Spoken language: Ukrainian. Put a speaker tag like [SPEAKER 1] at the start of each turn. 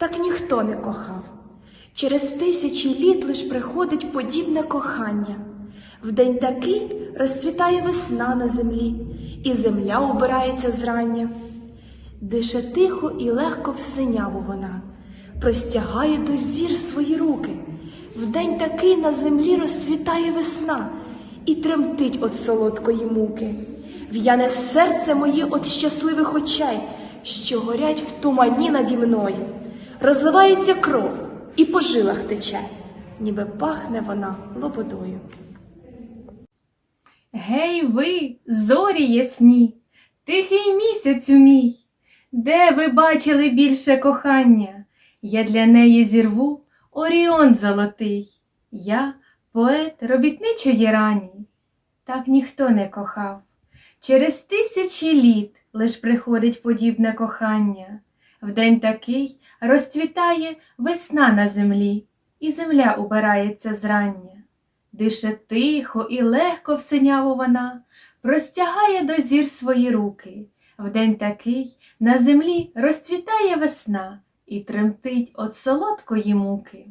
[SPEAKER 1] Так ніхто не кохав. Через тисячі літ лиш приходить подібне кохання. В день такий розцвітає весна на землі, і земля убирається зрання. Дише тихо і легко в синяву вона, простягає до зір свої руки. В день такий на землі розцвітає весна і тремтить от солодкої муки. В'яне серце моє от щасливих очей, що горять в тумані наді мною. Розливається кров і по жилах тече, ніби пахне вона лободою.
[SPEAKER 2] Гей ви, зорі ясні, тихий місяцю мій, де ви бачили більше кохання? Я для неї зірву Оріон золотий, я поет робітничої рані. Так ніхто не кохав. Через тисячі літ лиш приходить подібне кохання. В день такий розцвітає весна на землі, і земля убирається зрання. Дише тихо і легко в вона, простягає до зір свої руки. В день такий на землі розцвітає весна і тремтить от солодкої муки.